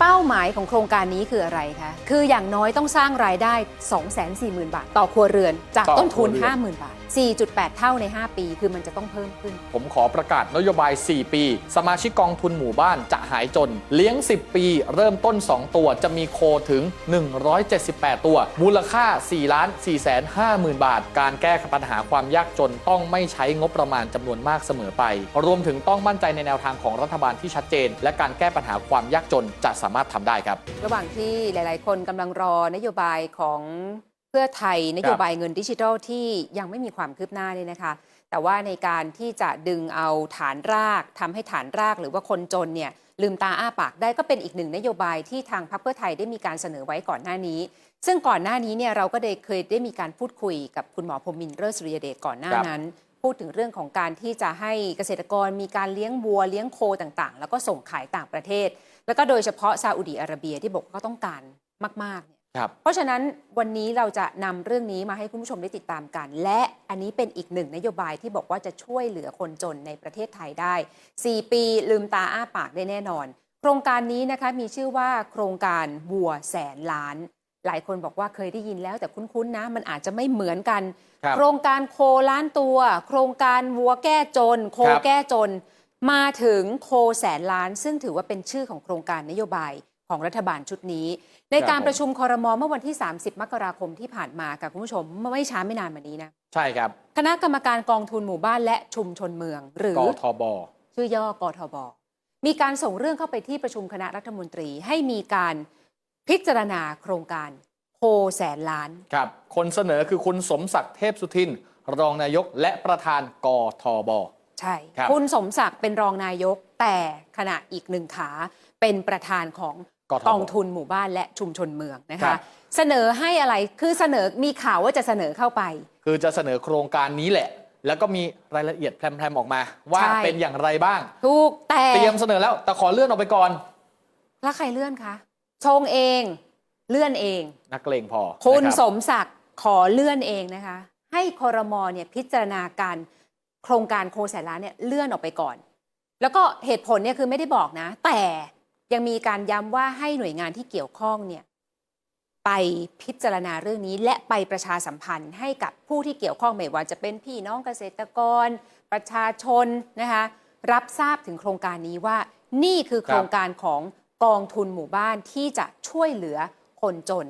เป้าหมายของโครงการนี้คืออะไรคะ คืออย่างน้อยต้องสร้างรายได้ 240,000 บาท ต่อครัวเรือน จากต่อต้นทุนครัวเรือน50,000 บาท 4.8 เท่าใน 5 ปี คือมันจะต้องเพิ่มขึ้น ผมขอประกาศนโยบาย 4 ปี สมาชิกกองทุนหมู่บ้านจะหายจน เลี้ยง 10 ปี เริ่มต้น 2 ตัวจะมีโคถึง 178 ตัว มูลค่า4ล้าน4แสน5หมื่นบาท การแก้ปัญหาความยากจนต้องไม่ใช้งบประมาณจำนวนมากเสมอไป รวมถึงต้องมั่นใจในแนวทางของรัฐบาลที่ชัดเจน และการแก้ปัญหาความยากจนจะสามารถทำได้ครับ ระหว่างที่หลาย ๆ คนกำลังรอนโยบายของเพื่อไทยนโยบายเงินดิจิทัลที่ยังไม่มีความคืบหน้าเนี่ยนะคะ แต่ว่าในการที่จะดึงเอาฐานรากทำให้ฐานรากหรือว่าคนจนเนี่ยลืมตาอ้าปากได้ก็เป็นอีกหนึ่งนโยบายที่ทางพรรคเพื่อไทยได้มีการเสนอไว้ก่อนหน้านี้ ซึ่งก่อนหน้านี้เนี่ยเราก็ได้เคยได้มีการพูดคุยกับคุณหมอพรหมินทร์เลิศสุริยเดชก่อนหน้าครับนั้น พูดถึงเรื่องของการที่จะให้เกษตรกรมีการเลี้ยงวัวเลี้ยงโคต่างๆ แล้วก็ส่งขายต่างประเทศ แล้วก็โดยเฉพาะซาอุดีอาระเบียที่บอกว่าต้องการมากๆเนี่ยครับ เพราะฉะนั้นวันนี้เราจะนำเรื่องนี้มาให้คุณผู้ชมได้ติดตามกัน และอันนี้เป็นอีกหนึ่งนโยบายที่บอกว่าจะช่วยเหลือคนจนในประเทศไทยได้ 4 ปีลืมตาอ้าปากได้แน่นอน โครงการนี้นะคะมีชื่อว่าโครงการวัวแสนล้าน หลายคนบอกว่าเคยได้ยินแล้วแต่คุ้นๆนะ มันอาจจะไม่เหมือนกัน ครับ โครงการโคล้านตัว โครงการวัวแก้จน โคครับแก้จน มาถึงโคแสนล้าน ซึ่งถือว่าเป็นชื่อของโครงการนโยบายของรัฐบาลชุดนี้ ในการประชุมคอรมอเมื่อวันที่ 30 มกราคมที่ผ่านมาค่ะคุณผู้ชมไม่ช้าไม่นานมานี้นะ ใช่ครับ คณะกรรมการกองทุนหมู่บ้านและชุมชนเมือง หรือกทบ ชื่อย่อกทบ มีการส่งเรื่องเข้าไปที่ประชุมคณะรัฐมนตรีให้มีการพิจารณาโครงการโคแสนล้านครับคนเสนอคือคุณสมศักดิ์เทพสุทิน รองนายกและประธานกทบ ใช่ ครับ คุณสมศักดิ์เป็นรองนายก แต่ขณะอีกหนึ่งขาเป็นประธานของกทบกองทุนหมู่บ้านและชุมชนเมืองนะครัคะบ เสนอให้อะไรคือเสนอมีข่าวว่าจะเสนอเข้าไป คือจะเสนอโครงการนี้แหละ แล้วก็มีรายละเอียดแพรมๆออกมา ว่าใช่ เป็นอย่างไรบ้าง ถูกแต่เตรียมเสนอแล้วแต่ขอเลื่อนออกไปก่อน แล้วใครเลื่อนคะชงเองเลื่อนเอง นักเลงพอคุณนะรับ สมศักดิ์ขอเลื่อนเองนะคะ ให้คอรมอเนี่ยพิจารณาการ โครงการโคแสนล้านเนี่ยเลื่อนออกไปก่อน แล้วก็เหตุผลเนี่ยคือไม่ได้บอกนะ แต่ยังมีการย้ำว่าให้หน่วยงานที่เกี่ยวข้องเนี่ยไปพิจารณาเรื่องนี้และไปประชาสัมพันธ์ให้กับผู้ที่เกี่ยวข้องไม่ว่าจะเป็นพี่น้องเกษตรกร ประชาชนนะคะรับทราบถึงโครงการนี้ว่า นี่คือโครงการของกองทุนหมู่บ้านที่จะช่วยเหลือคนจน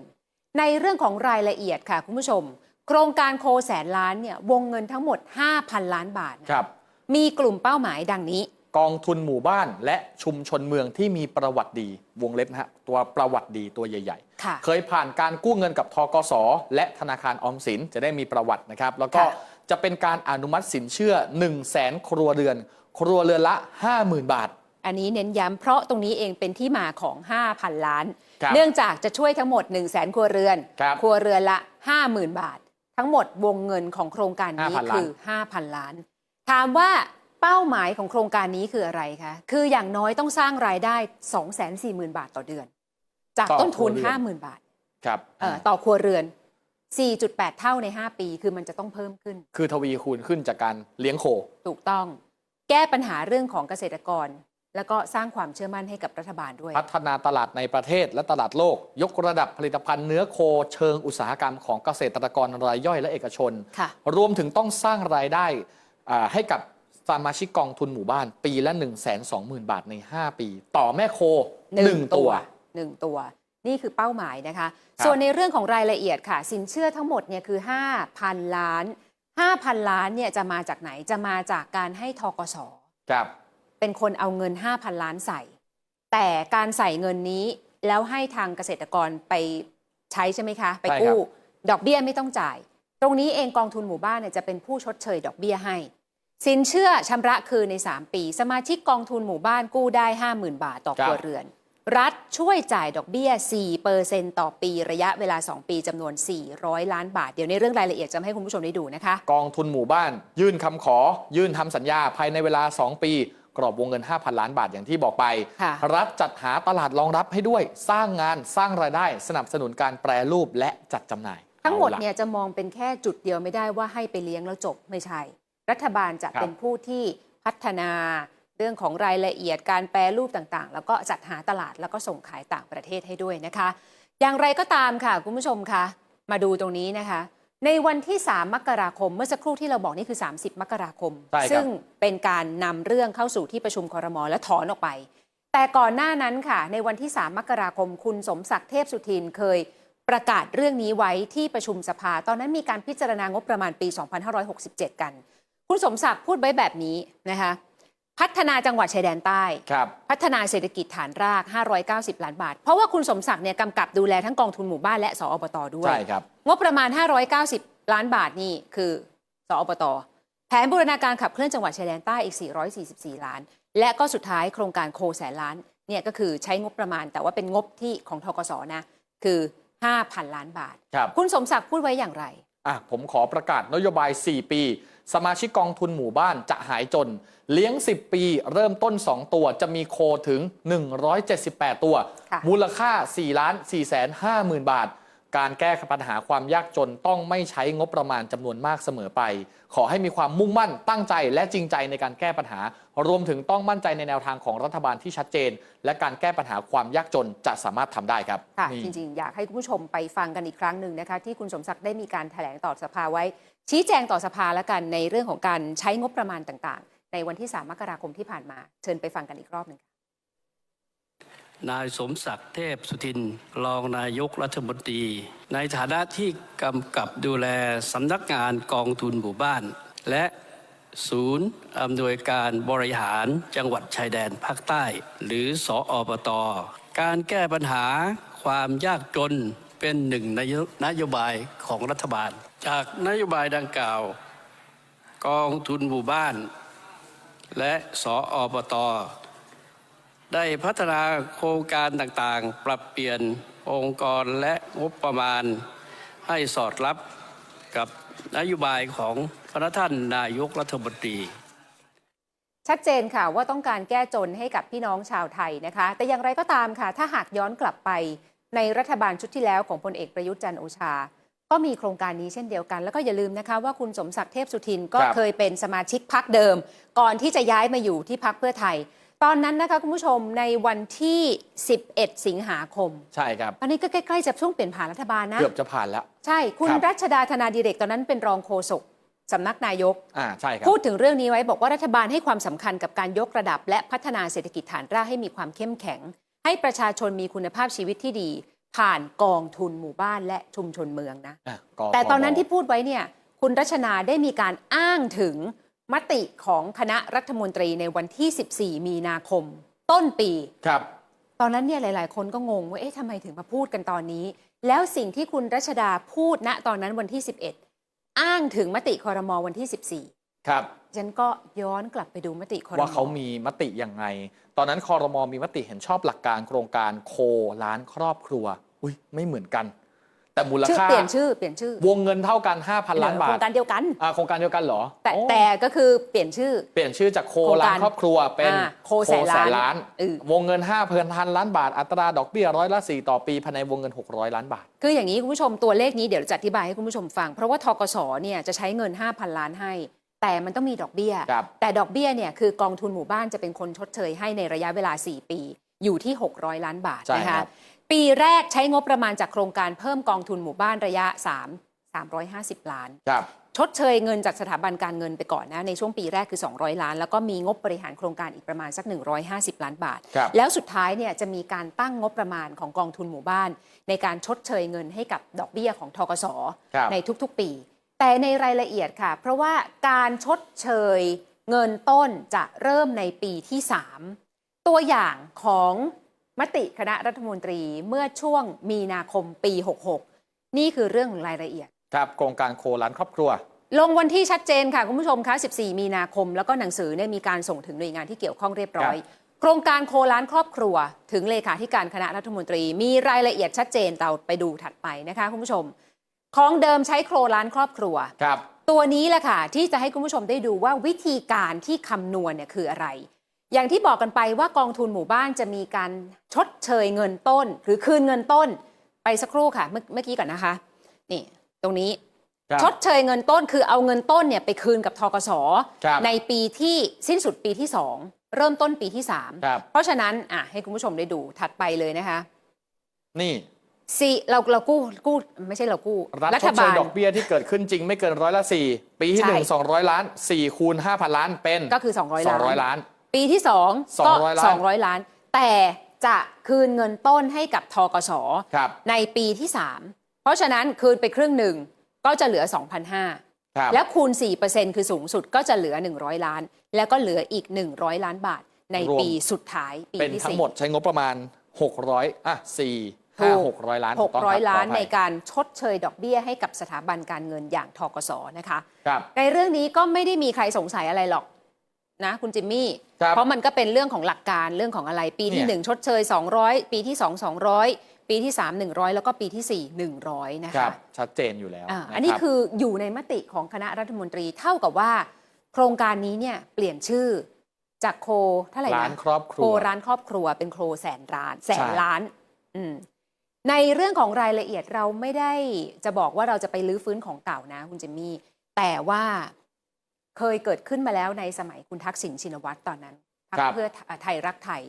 ในเรื่องของรายละเอียดค่ะคุณผู้ชม โครงการโคแสนล้านเนี่ยวงเงินทั้งหมด 5,000 ล้านบาทนะครับ มีกลุ่มเป้าหมายดังนี้ กองทุนหมู่บ้านและชุมชนเมืองที่มีประวัติดีวงเล็บนะฮะตัวประวัติดีตัวใหญ่ค่ะ ๆ เคยผ่านการกู้เงินกับทกสและธนาคารออมสินจะได้มีประวัตินะครับ แล้วก็ค่ะ จะเป็นการอนุมัติสินเชื่อ 1 0 0 0 0แสนครัวเรือน ครัวเรือนละ 50,000 บาท อันนี้เน้นย้ำเพราะตรงนี้เองเป็นที่มาของ 5,000 ล้าน ครับเนื่องจากจะช่วยทั้งหมด 1 0 0 0 0แสนครัวเรือนครับครัวเรือนละ 50,000 บาท ทั้งหมดวงเงินของโครงการนี้5,000 คือ 5,000 ล้าน ถามว่าเป้าหมายของโครงการนี้คืออะไรคะ คืออย่างน้อยต้องสร้างรายได้ 240,000 บาทต่อเดือน จากต่อต้นทุนครัวเรือน50,000 บาท ครับเอ่อต่อครัวเรือน 4.8 เท่าใน 5 ปี คือมันจะต้องเพิ่มขึ้น คือทวีคูณขึ้นจากการเลี้ยงโค ถูกต้อง แก้ปัญหาเรื่องของเกษตรกร แล้วก็สร้างความเชื่อมั่นให้กับรัฐบาลด้วย พัฒนาตลาดในประเทศและตลาดโลก ยกระดับผลิตภัณฑ์เนื้อโคเชิงอุตสาหกรรมของเกษตรกรรายย่อยและเอกชนค่ะรวมถึงต้องสร้างรายได้อ่าให้กับสมาชิกกองทุนหมู่บ้าน ปีละ 1 2 0 0 0 0 บาทใน 5 ปี ต่อแม่โค 1 ตัวหนึ่งตัว นี่คือเป้าหมายนะคะครับส่วนในเรื่องของรายละเอียดค่ะ สินเชื่อทั้งหมดเนี่ยคือ 5,000 ล้าน 5,000 ล้านเนี่ยจะมาจากไหนจะมาจากการให้ทกสครับ เป็นคนเอาเงิน 5,000 ล้านใส่ แต่การใส่เงินนี้แล้วให้ทางเกษตรกรไปใช้ใช่ไหมคะ ไปใช่ครับกู้ ดอกเบี้ยไม่ต้องจ่าย ตรงนี้เองกองทุนหมู่บ้านเนี่ยจะเป็นผู้ชดเชยดอกเบี้ยให้ สินเชื่อชำระคืนใน 3 ปี สมาชิกกองทุนหมู่บ้านกู้ได้ 50,000 บาทต่อครัวเรือน รัฐช่วยจ่ายดอกเบี้ย 4%ต่อปีระยะเวลา 2 ปีจำนวน 400 ล้านบาท เดี๋ยวในเรื่องรายละเอียดจะมาให้คุณผู้ชมได้ดูนะคะ กองทุนหมู่บ้าน ยื่นคำขอ ยื่นทำสัญญาภายในเวลา 2 ปี กรอบวงเงิน 5,000 ล้านบาทอย่างที่บอกไปค่ะรัฐจัดหาตลาดรองรับให้ด้วย สร้างงานสร้างรายได้ สนับสนุนการแปรรูปและจัดจำหน่าย ทั้งหมดอาล่ะเนี่ยจะมองเป็นแค่จุดเดียวไม่ได้ว่าให้ไปเลี้ยงแล้วจบไม่ใช่ รัฐบาลจะครับเป็นผู้ที่พัฒนาเรื่องของรายละเอียดการแปรรูปต่างๆ แล้วก็จัดหาตลาดแล้วก็ส่งขายต่างประเทศให้ด้วยนะคะ อย่างไรก็ตามค่ะคุณผู้ชมคะมาดูตรงนี้นะคะ ในวันที่ 3 มกราคม เมื่อสักครู่ที่เราบอกนี่คือ 30 มกราคม ใช่ครับ ซึ่งเป็นการนำเรื่องเข้าสู่ที่ประชุมครมและถอนออกไป แต่ก่อนหน้านั้นค่ะ ในวันที่ 3 มกราคม คุณสมศักดิ์เทพสุทินเคยประกาศเรื่องนี้ไว้ที่ประชุมสภา ตอนนั้นมีการพิจารณางบประมาณปี 2567 กัน คุณสมศักดิ์พูดไว้แบบนี้นะคะ พัฒนาจังหวัดชายแดนใต้ครับพัฒนาเศรษฐกิจฐานราก 590 ล้านบาท เพราะว่าคุณสมศักดิ์เนี่ยกำกับดูแลทั้งกองทุนหมู่บ้านและสอบตด้วยใช่ครับงบประมาณ 590 ล้านบาทนี่คือสอบตแผนบูรณาการขับเคลื่อนจังหวัดชายแดนใต้อีก 444 ล้าน และก็สุดท้ายโครงการโคแสนล้านเนี่ยก็คือใช้งบประมาณ แต่ว่าเป็นงบที่ของทกสนะคือ 5,000 ล้านบาทครับคุณสมศักดิ์พูดไว้อย่างไรอะผมขอประกาศนโยบาย 4 ปี สมาชิกกองทุนหมู่บ้านจะหายจน เลี้ยง 10 ปี เริ่มต้น 2 ตัวจะมีโคถึง 178 ตัวค่ะมูลค่า4ล้าน4แสน5หมื่นบาท การแก้ปัญหาความยากจนต้องไม่ใช้งบประมาณจำนวนมากเสมอไป ขอให้มีความมุ่งมั่นตั้งใจและจริงใจในการแก้ปัญหา รวมถึงต้องมั่นใจในแนวทางของรัฐบาลที่ชัดเจน และการแก้ปัญหาความยากจนจะสามารถทำได้ครับค่ะนี่ จริงๆ อยากให้คุณผู้ชมไปฟังกันอีกครั้งหนึ่งนะคะ ที่คุณสมศักดิ์ได้มีการแถลงต่อสภาไว้ ชี้แจงต่อสภาแล้วกันในเรื่องของการใช้งบประมาณต่างๆ ในวันที่ 3 มกราคมที่ผ่านมา เชิญไปฟังกันอีกรอบหนึ่งค่ะ นายสมศักดิ์เทพสุทิน รองนายกรัฐมนตรี ในฐานะที่กำกับดูแลสำนักงานกองทุนหมู่บ้าน และศูนย์อำนวยการบริหารจังหวัดชายแดนภาคใต้ หรือสออบตการแก้ปัญหาความยากจนเป็นหนึ่งในนโยบายของรัฐบาล จากนโยบายดังกล่าว กองทุนหมู่บ้าน และสออบต ได้พัฒนาโครงการต่างๆ ปรับเปลี่ยนองค์กรและงบประมาณ ให้สอดรับกับนโยบายของพระท่านนายกรัฐมนตรี ชัดเจนค่ะว่าต้องการแก้จนให้กับพี่น้องชาวไทยนะคะ แต่อย่างไรก็ตามค่ะ ถ้าหากย้อนกลับไปในรัฐบาลชุดที่แล้วของพลเอกประยุทธ์จันทร์โอชา ก็มีโครงการนี้เช่นเดียวกัน แล้วก็อย่าลืมนะคะว่าคุณสมศักดิ์เทพสุทินก็ครับเคยเป็นสมาชิกพักเดิม ก่อนที่จะย้ายมาอยู่ที่พักเพื่อไทย ตอนนั้นนะคะคุณผู้ชมในวันที่ 11 สิงหาคม ใช่ครับ ตอนนี้ก็ใกล้ๆจะช่วงเปลี่ยนผ่านรัฐบาลนะ เกือบจะผ่านแล้ว ใช่ คุณครับ รัชดาธนาดิเรกตอนนั้นเป็นรองโฆษกสำนักนายก อ่าใช่ครับ พูดถึงเรื่องนี้ไว้บอกว่ารัฐบาลให้ความสำคัญกับการยกระดับ และพัฒนาเศรษฐกิจฐานรากให้มีความเข้มแข็ง ให้ประชาชนมีคุณภาพชีวิตที่ดี ผ่านกองทุนหมู่บ้านและชุมชนเมืองนะ อะกแต่ตอนนั้นทมที่พูดไว้เนี่ยคุณรัชนาได้มีการอ้างถึง มติของคณะรัฐมนตรีในวันที่ 14 มีนาคม ต้นปีครับ ตอนนั้นเนี่ยหลาย ๆ คนก็งงว่าเอ๊ะทำไมถึงมาพูดกันตอนนี้ แล้วสิ่งที่คุณรัชดาพูดณตอนนั้นวันที่ 11 อ้างถึงมติคอรมอวันที่ 14 ครับฉันก็ย้อนกลับไปดูมติคอรมอว่าเขามีมติยังไง ตอนนั้นคอรมอมีมติเห็นชอบหลักการโครงการโคล้านครอบครัว อุ้ยไม่เหมือนกัน แต่มูลชื่อค่าเปลี่ยนชื่อเปลี่ยนชื่อวงเงินเท่ากัน 5,000 ล้านบาโครทงการเดียวกันอ่าโครงการเดียวกันเหรอแต่โอ้แต่ก็คือเปลี่ยนชื่อ เปลี่ยนชื่อจากโคโครงการล้านครอบครัวเป็นอ่าโคแสนล้านล้านเออ วงเงิน5เพันพันล้านบาท อัตราดอกเบี้ยร้อยละ4ต่อปีภายในวงเงิน 600 ล้านบาท คืออย่างนี้คุณผู้ชมตัวเลขนี้เดี๋ยวจะอธิบายให้คุณผู้ชมฟัง เพราะว่าทกสเนี่ยจะใช้เงิน 5,000 ล้านให้ แต่มันต้องมีดอกเบี้ย ครับ แต่ดอกเบี้ยเนี่ยคือกองทุนหมู่บ้านจะเป็นคนชดเชยให้ในระยะเวลา 4 ปี อยู่ที่ 600 ล้านบาทใช่นะครัคะบ ปีแรกใช้งบประมาณจากโครงการเพิ่มกองทุนหมู่บ้านระยะ 3 350 ล้าน ครับ ชดเชยเงินจากสถาบันการเงินไปก่อนนะ ในช่วงปีแรกคือ 200 ล้าน แล้วก็มีงบบริหารโครงการอีกประมาณสัก 150 ล้านบาท ครับ แล้วสุดท้ายเนี่ยจะมีการตั้งงบประมาณของกองทุนหมู่บ้าน ในการชดเชยเงินให้กับดอกเบี้ยของทกส ครับ ในทุกๆปี แต่ในรายละเอียดค่ะ เพราะว่าการชดเชยเงินต้นจะเริ่มในปีที่ 3 ตัวอย่างของ มติคณะรัฐมนตรีเมื่อช่วงมีนาคมปี 66 นี่คือเรื่องของรายละเอียด ครับโครงการโคล้านครอบครัว ลงวันที่ชัดเจนค่ะ คุณผู้ชมคะ 14 มีนาคม แล้วก็หนังสือเนี่ยมีการส่งถึงหน่วยงานที่เกี่ยวข้องเรียบร้อย โครงการโคล้านครอบครัว ถึงเลขาธิการคณะรัฐมนตรี มีรายละเอียดชัดเจนเราไปดูถัดไปนะคะคุณผู้ชม ของเดิมใช้โคล้านครอบครัวครับตัวนี้แหละค่ะที่จะให้คุณผู้ชมได้ดูว่าวิธีการที่คำนวณเนี่ยคืออะไร อย่างที่บอกกันไปว่ากองทุนหมู่บ้านจะมีการชดเชยเงินต้น หรือคืนเงินต้นไปสักครู่ค่ะ เมื่อเมื่อกี้ก่อนนะคะ นี่ ตรงนี้ครับชดเชยเงินต้นคือเอาเงินต้นเนี่ยไปคืนกับทกสครับในปีที่สิ้นสุดปีที่เริ่มต้นปีที่ครับ3เพราะฉะนั้นอะให้คุณผู้ชมได้ดูถัดไปเลยนะคะ นี่สี่เราเรากู้กู้ไม่ใช่เรากู้รัฐชดเชยดอกเบี้ยที่เกิดขึ้นจริงไม่เกินร้อยละสี่ปีที่ใช่หนึ่งสองร้อยล้านสี่คูณห้าพันล้านเป็นก็คือ200สอล้างนร้อยล้าน ปีที่2ก็200ล้าน 200 ล้าน แต่จะคืนเงินต้นให้กับทกสครับในปีที่ 3 เพราะฉะนั้นคืนไปครึ่งหนึ่งก็จะเหลือ 2,500 ครับ แล้วคูณ 4%คือสูงสุดก็จะเหลือ 100 ล้าน แล้วก็เหลืออีก 100 ล้านบาทในรวม ปีสุดท้ายปีเป็นที่ทั้งสี่ หมดใช้งบประมาณ 600อะ4 ถูก5 600 ล้านถูกต้องคบ600 ล้านขออภัยในการชดเชยดอกเบี้ยให้กับสถาบันการเงินอย่างทกสนะคะ ครับ ในเรื่องนี้ก็ไม่ได้มีใครสงสัยอะไรหรอก นะคุณจิมมี่ครับเพราะมันก็เป็นเรื่องของหลักการเรื่องของอะไร ปีที่เนี่ย1ชดเชย 200 ปีที่ 2 200 ปีที่ 3 100 แล้วก็ปีที่ 4 100 นะครัคะบชัดเจนอยู่แล้วอ่าะอันนี้รับคืออยู่ในมติของคณะรัฐมนตรีเท่ากับว่า โครงการนี้เนี่ยเปลี่ยนชื่อจากโคเท่าไหร่ร้านะนครอบครัโควร้านครอบครัวเป็นโคแสนล้านแสนใช่ล้านอืมในเรื่องของรายละเอียดเราไม่ได้จะบอกว่าเราจะไปลื้อฟื้นของเก่านะคุณเจมมี่แต่ว่า เคยเกิดขึ้นมาแล้วในสมัยคุณทักษิณชินวัตรตอนนั้นพรรครัคบเพื่อไทยรักไทย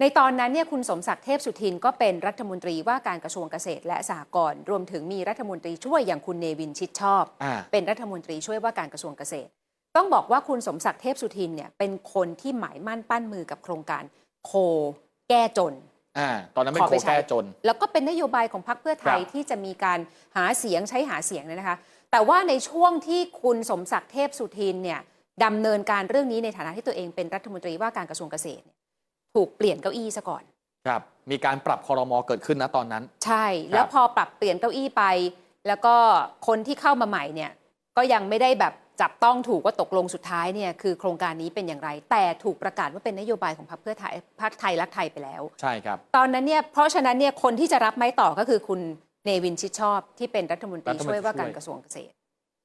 ในตอนนั้นเนี่ยคุณสมศักดิ์เทพสุทินก็เป็นรัฐมนตรีว่าการกระทรวงเกษตรและสหกรณ์รวมถึงมีรัฐมนตรีช่วยอย่างคุณเนวินชิดชอบอ่าเป็นรัฐมนตรีช่วยว่าการกระทรวงเกษตร ต้องบอกว่าคุณสมศักดิ์เทพสุทินเนี่ยเป็นคนที่หมายมั่นปั้นมือกับโครงการโคแก้จนอ่าตอนนั้นเป็นขอโคไปใช้แก้จน แล้วก็เป็นนโยบายของพรรคเพื่อไทยครับที่จะมีการหาเสียงใช้หาเสียงเนี่ยนะคะ แต่ว่าในช่วงที่คุณสมศักดิ์เทพสุทินเนี่ยดำเนินการเรื่องนี้ในฐานะที่ตัวเองเป็นรัฐมนตรีว่าการกระทรวงเกษตรเนี่ยถูกเปลี่ยนเก้าอี้ซะก่อน ครับ มีการปรับคอรมอเกิดขึ้นนะตอนนั้น ใช่ แล้วพอปรับเปลี่ยนเก้าอี้ไป แล้วก็คนที่เข้ามาใหม่เนี่ยก็ยังไม่ได้แบบจับต้องถูกว่าตกลงสุดท้ายเนี่ยคือโครงการนี้เป็นอย่างไร แต่ถูกประกาศว่าเป็นนโยบายของพรรคเพื่อไทยพรรคไทยรักไทยไปแล้ว ใช่ครับ ตอนนั้นเนี่ยเพราะฉะนั้นเนี่ยคนที่จะรับไม้ต่อก็คือคุณ เนวินชิดชอบที่เป็นรัฐมนตรีรัฐมนตรีช่วยว่าการช่วยกระทรวงเกษตร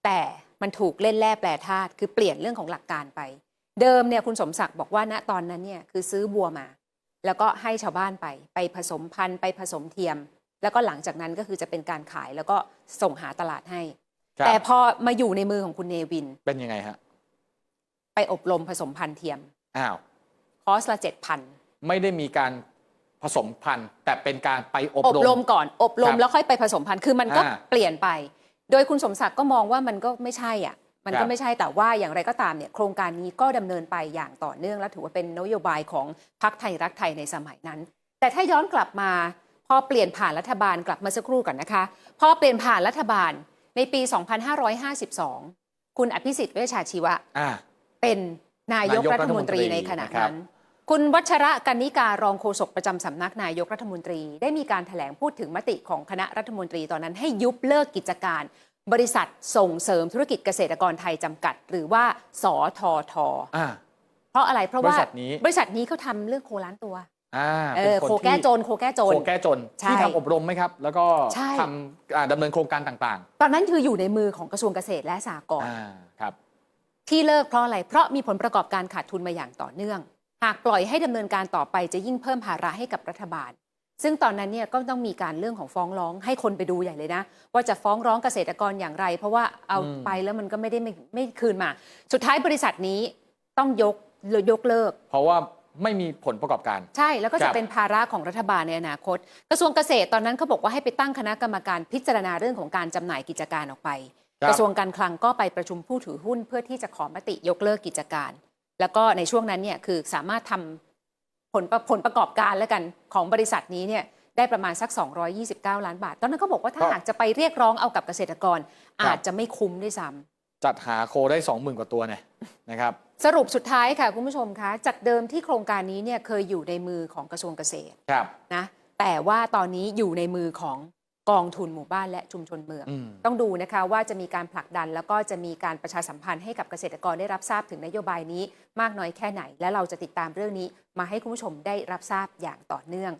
แต่มันถูกเล่นแร่แปรธาตุคือเปลี่ยนเรื่องของหลักการไป เดิมเนี่ยคุณสมศักดิ์บอกว่าณตอนนั้นเนี่ยคือซื้อบัวมา แล้วก็ให้ชาวบ้านไปไปผสมพันธุ์ไปผสมเทียม แล้วก็หลังจากนั้นก็คือจะเป็นการขายแล้วก็ส่งหาตลาดให้ครับแต่พอมาอยู่ในมือของคุณเนวินเป็นยังไงฮะไปอบรมผสมพันธุ์เทียมอ้าวคอร์สละเจ็ดพันไม่ได้มีการ ผสมพันธุ์ แต่เป็นการไปอบอบรรมมก่อนอบรคมรับแล้วค่อยไปผสมพันธุ์คือมันก็อ่าเปลี่ยนไป โดยคุณสมศักดิ์ก็มองว่ามันก็ไม่ใช่อะมันครัก็บ ไม่ใช่แต่ว่าอย่างไรก็ตามเนี่ยโครงการนี้ก็ดำเนินไปอย่างต่อเนื่องและถือว่าเป็นนโยบายของพรรคไทยรักไทยในสมัยนั้น แต่ถ้าย้อนกลับมา พอเปลี่ยนผ่านรัฐบาลกลับมาสักครู่ก่อนนะคะ พอเปลี่ยนผ่านรัฐบาลในปี 2552 คุณอภิสิทธิ์เวชชาชีวะ อ่า เป็นนายกนายกรัฐมนตรีรัฐมนตรีในขณะนะครับนั้น คุณวัชระกันนิการองโฆษกประจำสำนักนายกรัฐมนตรี ได้มีการถแถลงพูดถึงมติของคณะรัฐมนตรีตอนนั้นให้ยุบเลิกกิจการ บริษัทส่งเสริมธุรกิจเกษตรกรไทยจำกัด หรือว่าสอทอทออ่า เพราะอะไรเพราะว่าบริษัทนี้ บริษัทนี้เขาทำเรื่องโคล้านตัวอ่าเอป็นอคนโคแก้ที่โจรโคแก้โจร โคแก้จนใช่ที่ทำอบรมไหมครับ แล้วก็ใช่ ทำอ่าดำเนินโครงการต่างตอนนั้นคืออยู่ในมือของกระทรวงเกษตรและสหกๆรณ์อ่าครับ ที่เลิกเพราะอะไรเพราะมีผลประกอบการขาดทุนมาอย่างต่อเนื่องหากปล่อยให้ดำเนินการต่อไปจะยิ่งเพิ่มภาระให้กับรัฐบาล ซึ่งตอนนั้นเนี่ยก็ต้องมีการเรื่องของฟ้องร้องให้คนไปดูใหญ่เลยนะ ว่าจะฟ้องร้องเกษตรกรอย่างไร เพราะว่าเอาอืมไปแล้วมันก็ไม่ได้ไม่ไม่คืนมา สุดท้ายบริษัทนี้ต้องยกยกเลิก เพราะว่าไม่มีผลประกอบการ ใช่แล้วก็ครัจะบเป็นภาระของรัฐบาลในอนาคต กระทรวงเกษตรตอนนั้นเขาบอกว่าให้ไปตั้งคณะกรรมการพิจารณาเรื่องของการจำหน่ายกิจการออกไปครับกระทรวงการคลังก็ไปประชุมผู้ถือหุ้น เพื่อที่จะขอมติยกเลิกกิจการ แล้วก็ในช่วงนั้นเนี่ยคือสามารถทำผลประผลประกอบการแล้วกันของบริษัทนี้เนี่ยได้ประมาณสัก 229 ล้านบาท ตอนนั้นก็บอกว่าถ้าก็หากจะไปเรียกร้องเอากับเกษตรกรครับอาจจะไม่คุ้มด้วยซ้ำจัดหาโคได้สองหมื่นกว่าตัวเนี่ยนะครับ สรุปสุดท้ายค่ะ คุณผู้ชมคะจากเดิมที่โครงการนี้เนี่ยเคยอยู่ในมือของกระทรวงเกษตรครับนะแต่ว่าตอนนี้อยู่ในมือของ กองทุนหมู่บ้านและชุมชนเมืองอืมต้องดูนะคะว่าจะมีการผลักดัน แล้วก็จะมีการประชาสัมพันธ์ให้กับเกษตรกรได้รับทราบถึงนโยบายนี้ มากน้อยแค่ไหน และเราจะติดตามเรื่องนี้ มาให้คุณผู้ชมได้รับทราบอย่างต่อเนื่อง